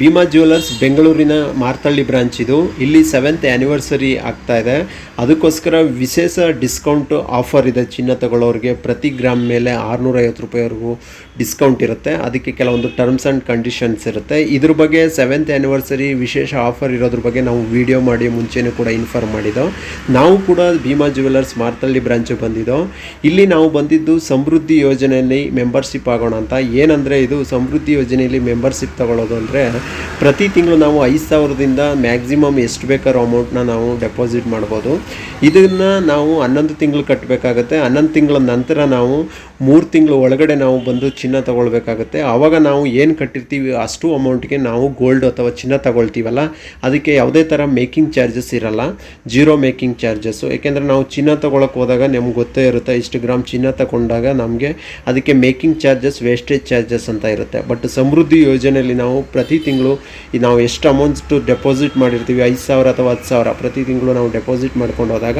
Bima jewellers ಬೆಂಗಳೂರಿನ Marathahalli branch ಇದು. ಇಲ್ಲಿ ಸೆವೆಂತ್ ಆ್ಯನಿವರ್ಸರಿ ಆಗ್ತಾ ಇದೆ. ಅದಕ್ಕೋಸ್ಕರ ವಿಶೇಷ ಡಿಸ್ಕೌಂಟ್ ಆಫರ್ ಇದೆ ಚಿನ್ನ ತಗೊಳ್ಳೋರಿಗೆ. ಪ್ರತಿ ಗ್ರಾಮ್ ಮೇಲೆ ಆರುನೂರೈವತ್ತು ರೂಪಾಯಿವರೆಗೂ ಡಿಸ್ಕೌಂಟ್ ಇರುತ್ತೆ. ಅದಕ್ಕೆ ಕೆಲವೊಂದು ಟರ್ಮ್ಸ್ ಆ್ಯಂಡ್ ಕಂಡೀಷನ್ಸ್ ಇರುತ್ತೆ. ಇದ್ರ ಬಗ್ಗೆ ಸೆವೆಂತ್ ಆ್ಯನಿವರ್ಸರಿ ವಿಶೇಷ ಆಫರ್ ಇರೋದ್ರ ಬಗ್ಗೆ ನಾವು ವಿಡಿಯೋ ಮಾಡಿ, ಮುಂಚೆನೂ ಕೂಡ ಇನ್ಫಾರ್ಮ್ ಮಾಡಿದ್ದೋ. ನಾವು ಕೂಡ ಭೀಮಾ ಜ್ಯುವೆಲರ್ಸ್ ಮಾರ್ತಳ್ಳಿ ಬ್ರಾಂಚ್ ಬಂದಿದ್ದೋ. ಇಲ್ಲಿ ನಾವು ಬಂದಿದ್ದು ಸಮೃದ್ಧಿ ಯೋಜನೆಯಲ್ಲಿ ಮೆಂಬರ್ಶಿಪ್ ಆಗೋಣ ಅಂತ. ಏನಂದರೆ ಇದು ಸಮೃದ್ಧಿ ಯೋಜನೆಯಲ್ಲಿ ಮೆಂಬರ್ಶಿಪ್ ತಗೊಳ್ಳೋದು ಅಂದರೆ ಪ್ರತಿ ತಿಂಗಳು ನಾವು ಐದು ಸಾವಿರದಿಂದ ಮ್ಯಾಕ್ಸಿಮಮ್ ಎಷ್ಟು ಬೇಕಾದ್ರೂ ಅಮೌಂಟ್ನ ನಾವು ಡೆಪಾಸಿಟ್ ಮಾಡ್ಬೋದು. ಇದನ್ನು ನಾವು ಹನ್ನೊಂದು ತಿಂಗಳು ಕಟ್ಟಬೇಕಾಗತ್ತೆ ಹನ್ನೊಂದು ತಿಂಗಳ ನಂತರ ನಾವು ಮೂರು ತಿಂಗಳು ಒಳಗಡೆ ನಾವು ಬಂದು ಚಿನ್ನ ತಗೊಳ್ಬೇಕಾಗತ್ತೆ. ಆವಾಗ ನಾವು ಏನು ಕಟ್ಟಿರ್ತೀವಿ ಅಷ್ಟು ಅಮೌಂಟ್ಗೆ ನಾವು ಗೋಲ್ಡ್ ಅಥವಾ ಚಿನ್ನ ತಗೊಳ್ತೀವಲ್ಲ. ಅದಕ್ಕೆ ಯಾವುದೇ ಥರ ಮೇಕಿಂಗ್ ಚಾರ್ಜಸ್ ಇರಲ್ಲ. Zero making charges. ಏಕೆಂದರೆ ನಾವು ಚಿನ್ನ ತಗೊಳಕ್ಕೆ ಹೋದಾಗ ನಮ್ಗೆ ಗೊತ್ತೇ ಇರುತ್ತೆ ಇಷ್ಟು ಗ್ರಾಮ್ ಚಿನ್ನ ತಗೊಂಡಾಗ ನಮಗೆ ಅದಕ್ಕೆ ಮೇಕಿಂಗ್ ಚಾರ್ಜಸ್, ವೇಸ್ಟೇಜ್ ಚಾರ್ಜಸ್ ಅಂತ ಇರುತ್ತೆ. ಬಟ್ ಸಮೃದ್ಧಿ ಯೋಜನೆಯಲ್ಲಿ ನಾವು ಪ್ರತಿ ಈ ನಾವು ಎಷ್ಟು ಅಮೌಂಟ್ಸ್ಟು ಡೆಪಾಸಿಟ್ ಮಾಡಿರ್ತೀವಿ, ಐದು ಸಾವಿರ ಅಥವಾ ಹತ್ತು ಸಾವಿರ, ಪ್ರತಿ ತಿಂಗಳು ನಾವು ಡೆಪಾಸಿಟ್ ಮಾಡ್ಕೊಂಡು ಹೋದಾಗ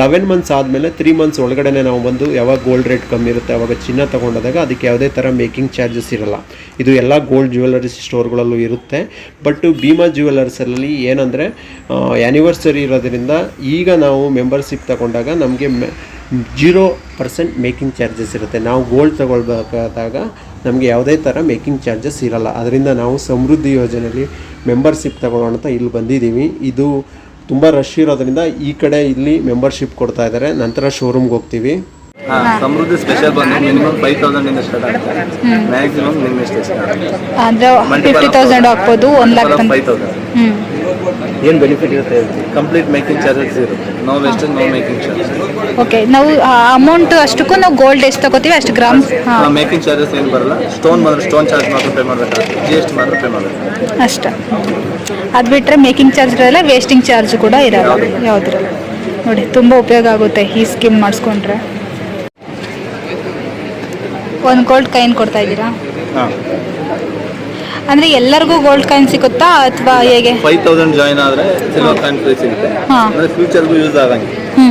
ಲೆವೆನ್ ಮಂತ್ಸ್ ಆದಮೇಲೆ ತ್ರೀ ಮಂತ್ಸ್ ಒಳಗಡೆ ನಾವು ಬಂದು ಯಾವಾಗ ಗೋಲ್ಡ್ ರೇಟ್ ಕಮ್ಮಿ ಇರುತ್ತೆ, ಅವಾಗ ಚಿನ್ನ ತಗೊಂಡೋದಾಗ ಅದಕ್ಕೆ ಯಾವುದೇ ಥರ ಮೇಕಿಂಗ್ ಚಾರ್ಜಸ್ ಇರಲ್ಲ. ಇದು ಎಲ್ಲ ಗೋಲ್ಡ್ ಜ್ಯುವೆಲರಿ ಸ್ಟೋರ್ಗಳಲ್ಲೂ ಇರುತ್ತೆ. ಬಟ್ ಭೀಮಾ ಜ್ಯುವೆಲರ್ಸಲ್ಲಿ ಏನಂದರೆ ಆ್ಯನಿವರ್ಸರಿ ಇರೋದ್ರಿಂದ ಈಗ ನಾವು ಮೆಂಬರ್ಶಿಪ್ ತಗೊಂಡಾಗ ನಮಗೆ ಜೀರೋ ಪರ್ಸೆಂಟ್ ಮೇಕಿಂಗ್ ಚಾರ್ಜಸ್ ಇರುತ್ತೆ. ನಾವು ಗೋಲ್ಡ್ ತಗೊಳ್ಬೇಕಾದಾಗ ನಮಗೆ ಯಾವುದೇ ಥರ ಮೇಕಿಂಗ್ ಚಾರ್ಜಸ್ ಇರಲ್ಲ. ಅದರಿಂದ ನಾವು ಸಮೃದ್ಧಿ ಯೋಜನೆಯಲ್ಲಿ ಮೆಂಬರ್ಶಿಪ್ ತಗೊಳ್ಳೋಣ ಅಂತ ಇಲ್ಲಿ ಬಂದಿದ್ದೀವಿ. ಇದು ತುಂಬ ರಶ್ ಇರೋದ್ರಿಂದ ಈ ಕಡೆ ಇಲ್ಲಿ ಮೆಂಬರ್ಶಿಪ್ ಕೊಡ್ತಾ ಇದ್ದಾರೆ. ನಂತರ ಶೋರೂಮ್ಗೆ ಹೋಗ್ತೀವಿ. ಸಮೃದ್ಧಿ ಸ್ಪೆಷಲ್ ಬಂದು ಮಿನಿಮಮ್ ಫೈವ್ ತೌಸಂಡ್ ಇಂದ ಸ್ಟಾರ್ಟ್ ಆಗ್ತಾರೆ ಮ್ಯಾಕ್ಸಿಮಮ್ ನಿಮ್ಮ ಎಷ್ಟು ಅಂದ್ರೆ fifty thousand one lakh five thousand ಏನು ಬೆನಿಫಿಟ್ ಇರುತ್ತೆ ಕಂಪ್ಲೀಟ್ ಮೇಕಿಂಗ್ ಚಾರ್ಜಸ್ ಇರುತ್ತೆ. No waste no making charges okay ನಾವು ಅಮೌಂಟ್ ಅಷ್ಟಕ್ಕೂ ನಾವು ಗೋಲ್ಡ್ ಎಷ್ಟು ತಗೋತೀವಿ ಅಷ್ಟು ಗ್ರಾಮ್ ಮೇಕಿಂಗ್ ಚಾರ್ಜಸ್ ಏನು ಬರಲ್ಲ. ಸ್ಟೋನ್ ಮಾತ್ರ ಸ್ಟೋನ್ ಚಾರ್ಜ್ ಮಾತ್ರ ಪೇ ಮಾಡಬೇಕಾಗುತ್ತೆ. ಜಿ ಎಸ್ ಟಿ ಮಾತ್ರ ಪೇ ಮಾಡಬೇಕು ಅಷ್ಟೇ. ಅದು ಬಿಟ್ಟರೆ ಮೇಕಿಂಗ್ ಚಾರ್ಜ್ ಇರಲ್ಲ ವೇಸ್ಟಿಂಗ್ ಚಾರ್ಜ್ ಕೂಡ ಇರಲ್ಲ. ಯಾವುದ್ರಲ್ಲಿ? ನೋಡಿ ತುಂಬ ಉಪಯೋಗ ಆಗುತ್ತೆ ಈ ಸ್ಕೀಮ್ ಮಾಡಿಸ್ಕೊಂಡ್ರೆ. ಒಂದು ಗೋಲ್ಡ್ ಕೈನ್ ಕೊಡ್ತಾ ಇದ್ದೀರಾ? ಹಾಂ. ಅಂದರೆ ಎಲ್ಲರಿಗೂ ಗೋಲ್ಡ್ ಕಾಯಿನ್ ಸಿಗುತ್ತಾ ಅಥವಾ ಹೇಗೆ? ಫೈವ್ ತೌಸಂಡ್ ಜಾಯ್ನ್ ಆದರೆ ಸಿಲ್ವರ್ ಕಾಯಿನ್ ಫ್ರೀ ಸಿಗುತ್ತೆ. ಅಂದ್ರೆ ಅಂದರೆ ಫ್ಯೂಚರ್ಗೂ ಯೂಸ್ ಆಗಂಗೆ.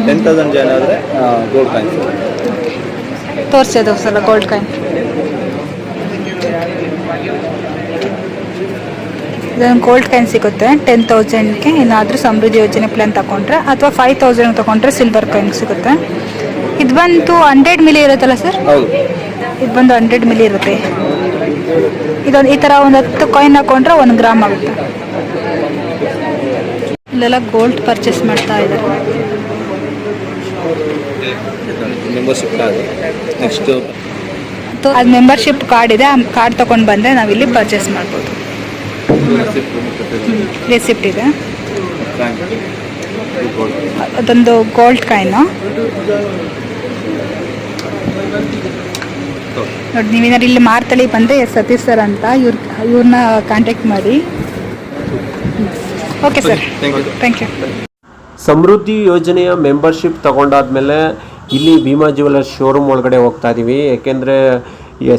ಟೆನ್ ತೌಸಂಡ್ ಜಾಯ್ನ್ ಆದರೆ ಗೋಲ್ಡ್ ಕಾಯಿನ್ ತೋರಿಸೋದು ಸಲ ಗೋಲ್ಡ್ ಕಾಯಿನ್ ಇದೊಂದು ಗೋಲ್ಡ್ ಕಾಯಿನ್ ಸಿಗುತ್ತೆ. ಟೆನ್ ತೌಸಂಡ್ಗೆ ಏನಾದರೂ ಸಮೃದ್ಧಿ ಯೋಜನೆ ಪ್ಲಾನ್ ತಗೊಂಡ್ರೆ ಅಥವಾ ಫೈವ್ ತೌಸಂಡ್ ತಗೊಂಡ್ರೆ ಸಿಲ್ವರ್ ಕಾಯಿನ್ ಸಿಗುತ್ತೆ. ಇದು ಬಂತು ಹಂಡ್ರೆಡ್ ಮಿಲಿ ಇರುತ್ತಲ್ಲ ಸರ್ ಇದು ಬಂದು ಹಂಡ್ರೆಡ್ ಮಿಲಿ ಇರುತ್ತೆ. ಇದೊಂದು ಈ ಥರ ಒಂದು ಹತ್ತು ಕಾಯಿನ್ ಹಾಕೊಂಡ್ರೆ ಒಂದು ಗ್ರಾಮ್ ಆಗುತ್ತೆ. ಇಲ್ಲೆಲ್ಲ ಗೋಲ್ಡ್ ಪರ್ಚೇಸ್ ಮಾಡ್ತಾ ಇದ್ದಾರೆ. ಅದು ಮೆಂಬರ್ಶಿಪ್ ಕಾರ್ಡ್ ಇದೆ, ಆ ಕಾರ್ಡ್ ತೊಗೊಂಡು ಬಂದರೆ ನಾವಿಲ್ಲಿ ಪರ್ಚೇಸ್ ಮಾಡ್ಬೋದು. ರೆಸಿಪ್ಟ್ ಇದೆ. ಅದೊಂದು ಗೋಲ್ಡ್ ಕಾಯಿನು ನೋಡಿ ನೀವೇನಾದ್ರು ಇಲ್ಲಿ ಮಾರ್ತಳಿ ಬಂದರೆ ಸತೀಶ್ ಸರ್ ಅಂತ ಇವ್ರ ಇವ್ರನ್ನ ಕಾಂಟ್ಯಾಕ್ಟ್ ಮಾಡಿ. Okay sir thank you Samruddhi ಯೋಜನೆಯ ಮೆಂಬರ್ಶಿಪ್ ತಗೊಂಡಾದ್ಮೇಲೆ ಇಲ್ಲಿ ಭೀಮಾ ಜ್ಯುವೆಲರ್ಸ್ ಶೋರೂಮ್ ಒಳಗಡೆ ಹೋಗ್ತಾ ಇದ್ದೀವಿ ಯಾಕೆಂದ್ರೆ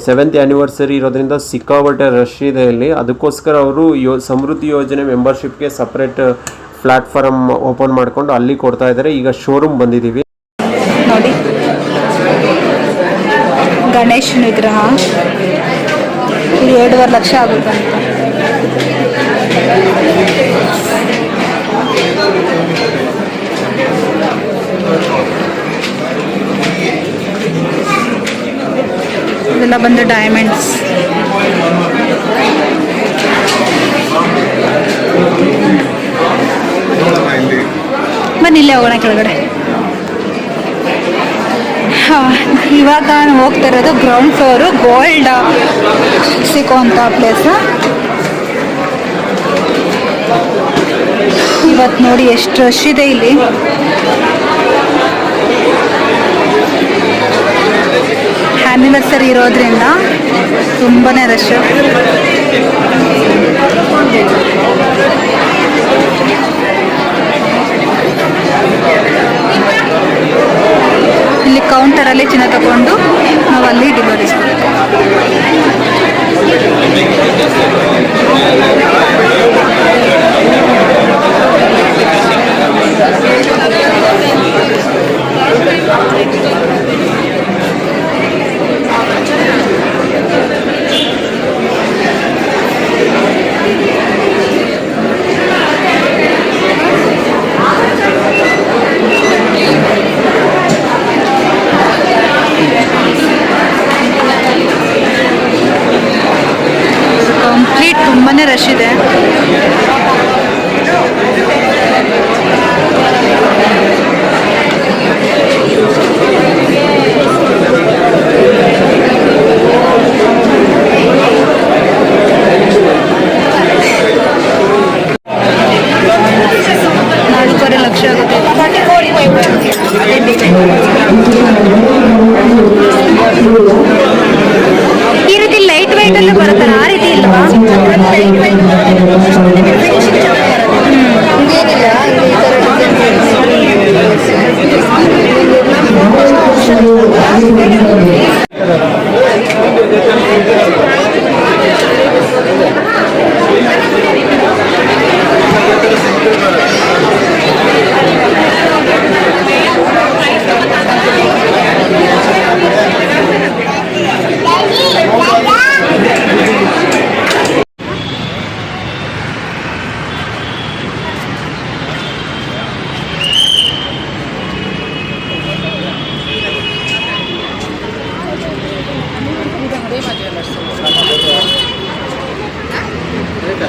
ಸೆವೆಂತ್ ಆ್ಯನಿವರ್ಸರಿ ಇರೋದ್ರಿಂದ ಸಿಕ್ಕಾಬಟ್ಟೆ ರಶ್ ಇದೆ ಇಲ್ಲಿ. ಅದಕ್ಕೋಸ್ಕರ ಅವರು ಯೋ ಸಮೃದ್ಧಿ ಯೋಜನೆ ಮೆಂಬರ್ಶಿಪ್ಗೆ ಸಪ್ರೇಟ್ ಪ್ಲ್ಯಾಟ್ಫಾರ್ಮ್ ಓಪನ್ ಮಾಡಿಕೊಂಡು ಅಲ್ಲಿ ಕೊಡ್ತಾ ಇದ್ದಾರೆ. ಈಗ ಶೋರೂಮ್ ಬಂದಿದ್ದೀವಿ. ಗಣೇಶನ ವಿಗ್ರಹ ಇದು ಎರಡೂವರೆ ಲಕ್ಷ ಆಗುತ್ತೆ ಇದೆಲ್ಲ ಬಂದು ಡೈಮಂಡ್ಸ್ ಬನ್ನಿ ಇಲ್ಲೇ ಹೋಗೋಣ ಕೆಳಗಡೆ ಹಾ, ಇವಾಗ ನಾನು ಹೋಗ್ತಾ ಇರೋದು ಗ್ರೌಂಡ್ ಫ್ಲೋರು ಗೋಲ್ಡ್ ಸಿಗೋವಂಥ ಪ್ಲೇಸ್ ಇವತ್ತು ನೋಡಿ ಎಷ್ಟು ರಶ್ ಇದೆ ಇಲ್ಲಿ. ಆ್ಯನಿವರ್ಸರಿ ಇರೋದ್ರಿಂದ ತುಂಬಾ ರಶ್ ಇಲ್ಲಿ ಕೌಂಟರಲ್ಲಿ ಚಿನ್ನ ತಗೊಂಡು ನಾವು ಅಲ್ಲಿ ಡೆಲಿವರಿ ತುಂಬಾ ರಶ್ ಇದೆ ನಾಲ್ಕೂವರೆ ಲಕ್ಷ ಆಗುತ್ತೆ ಈ ರೀತಿ ಲೈಟ್ ವೈಟ್ ಎಲ್ಲ ಬರುತ್ತಲ್ಲ ಆ ರೀತಿ ಇಲ್ವಾ Thank you. 对的。对的。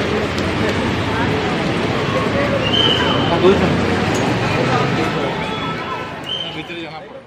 看多少？那比这还大。